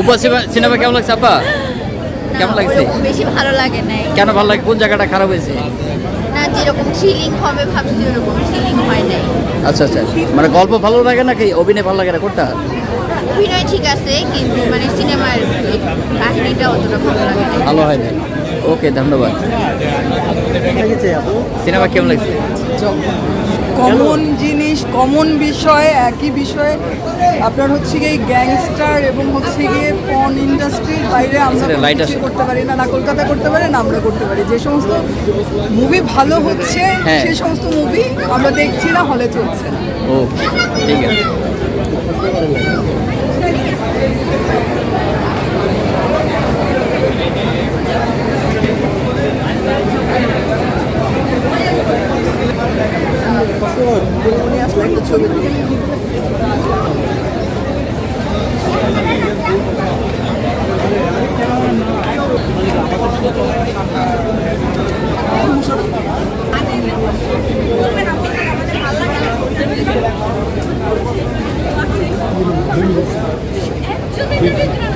উপা cinema কেমন লাগছে আপা? কেমন লাগছে? বেশি ভালো লাগে নাই। কেন ভালো লাগে? কোন জায়গাটা খারাপ হয়েছে? না যেরকম থ্রিলিং হবে ভাবছি ওরকম থ্রিলিং হয় নাই। আচ্ছা আচ্ছা মানে গল্প ভালো লাগে নাকি অভিনয় ভালো লাগে না? কোনটা? অভিনয় ঠিক আছে কিন্তু মানে সিনেমার কাহিনীটা অতটা ভালো লাগে ভালো হয় না ওকে ধন্যবাদ। সিনেমা কেমন লাগছে? কমন জিনিস কমন বিষয় একই বিষয়ে। আপনার হচ্ছে গিয়ে গ্যাংস্টার এবং হচ্ছে গিয়ে পন ইন্ডাস্ট্রির বাইরে আমরা আসে। করতে পারি না না কলকাতা করতে পারে না আমরা করতে পারি। যে সমস্ত মুভি ভালো হচ্ছে সে সেই সমস্ত মুভি আমরা দেখছি না হলে চলছে না। ও ঠিক আছে। একটা ছবি Thank you.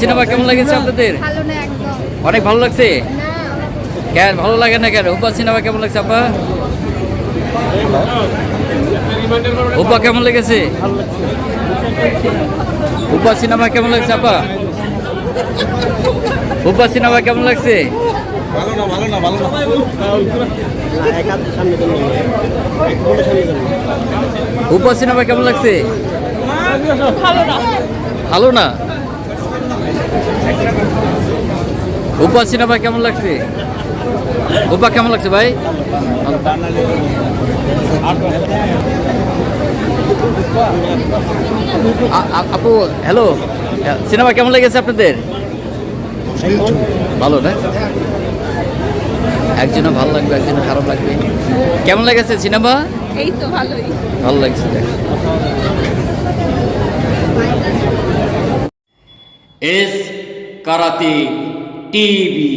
সিনেমা কেমন লেগেছে আপনাদের? অনেক ভালো লাগছে? কেন ভালো লাগে না কেন? উপা সিনেমা কেমন লাগছে আপা? উপা কেমন লেগেছে? উপা সিনেমা কেমন লাগছে আপা? উপা সিনেমা কেমন লাগছে? ভালো না ভালো ভালো সিনেমা কেমন লাগছে? ভালো না। উপা সিনেমা কেমন লাগছে? উপা কেমন লাগছে ভাই? আপু হ্যালো সিনেমা কেমন লেগেছে আপনাদের? ভালো না? একজনে ভালো লাগবে একজনে খারাপ লাগবে। কেমন লেগেছে সিনেমা? এই তো ভালোই। ভালো লাগছে এস কারাতে টিভি।